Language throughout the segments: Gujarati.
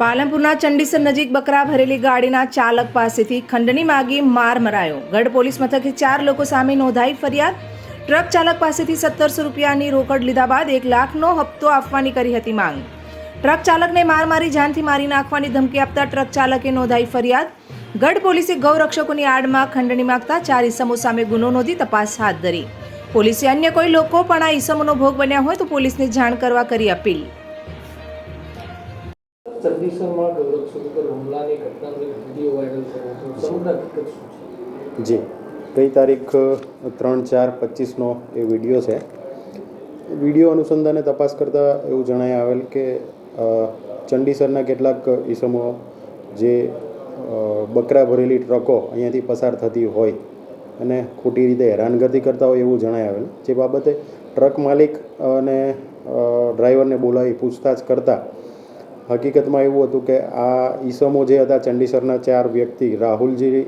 પાલનપુરના ચંડીસર નજીક બકરા ભરેલી ગાડીના ચાલક પાસેથી ખંડણી માગી માર મરાયો. ગઢ પોલીસ મથકે ચાર લોકો સામે નોંધાઈ ફરિયાદ. ટ્રક ચાલક પાસેથી સત્તરસો રૂપિયાની રોકડ લીધા બાદ એક લાખનો હપ્તો આપવાની કરી હતી માંગ. ટ્રક ચાલકને માર મારી જાનથી મારી નાખવાની ધમકી આપતા ટ્રક ચાલકે નોંધાઈ ફરિયાદ. ગઢ પોલીસે ગૌરક્ષકોની આડમાં ખંડણી માગતા ચાર ઈસમો સામે ગુનો નોંધી તપાસ હાથ ધરી. પોલીસે અન્ય કોઈ લોકો પણ આ ઈસમોનો ભોગ બન્યા હોય તો પોલીસને જાણ કરવા કરી અપીલ. જી. કઈ તારીખ ત્રણ ચાર પચીસનો એ વીડિયો છે. વીડિયો અનુસંધાને તપાસ કરતાં એવું જણાય આવેલ કે ચંડીસરના કેટલાક ઈસમો જે બકરા ભરેલી ટ્રકો અહીંયાથી પસાર થતી હોય અને ખોટી રીતે હેરાનગતિ કરતા હોય એવું જણાય આવેલ. જે બાબતે ટ્રક માલિક અને ડ્રાઈવરને બોલાવી પૂછતાછ કરતાં હકીકતમાં એવું હતું કે આ ઈસમો જે હતા, ચંડીસરના ચાર વ્યક્તિ, રાહુલજી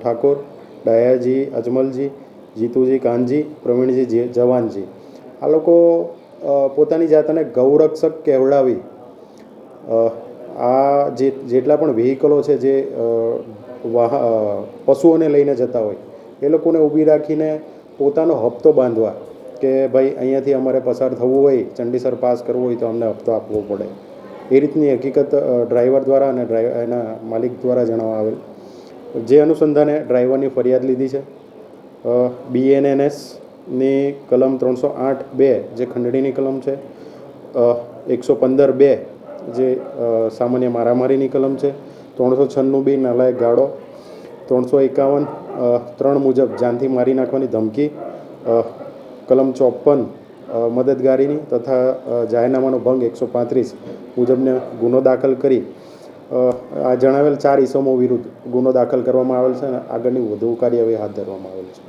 ઠાકોર ડાયાજી અજમલજી, જીતુજી કાનજી, પ્રવીણજી જવાનજી. આ લોકો પોતાની જાતને ગૌરક્ષક કહેવડાવી. આ જે, જેટલા પણ વ્હીકલો છે જે વાહ પશુઓને લઈને જતા હોય, એ લોકોને ઊભી રાખીને પોતાનો હપ્તો બાંધવા કે ભાઈ, અહીંયાથી અમારે પસાર થવું હોય, ચંડીસર પાસ કરવું હોય તો અમને હપ્તો આપવો પડે. એ રીતની હકીકત ડ્રાઈવર દ્વારા અને ડ્રાઈવ, એના માલિક દ્વારા જણાવવા આવેલ. જે અનુસંધાને ડ્રાઈવરની ફરિયાદ લીધી છે બીએનએનએસની કલમ ત્રણસો આઠ બે, જે ખંડણીની કલમ છે એકસો પંદર બે, જે સામાન્ય મારામારીની કલમ છે, ત્રણસો છન્નું બી નાલાયક ગાળો ત્રણસો એકાવન ત્રણ મુજબ જાનથી મારી નાખવાની ધમકી કલમ ચોપન મદદગારીની તથા જાહેરનામાનો ભંગ એકસો પાંત્રીસ મુજબને ગુનો દાખલ કરી આ જણાવેલ ચાર ઇસમો વિરુદ્ધ ગુનો દાખલ કરવામાં આવેલ છે અને આગળની વધુ કાર્યવાહી હાથ ધરવામાં આવેલ છે.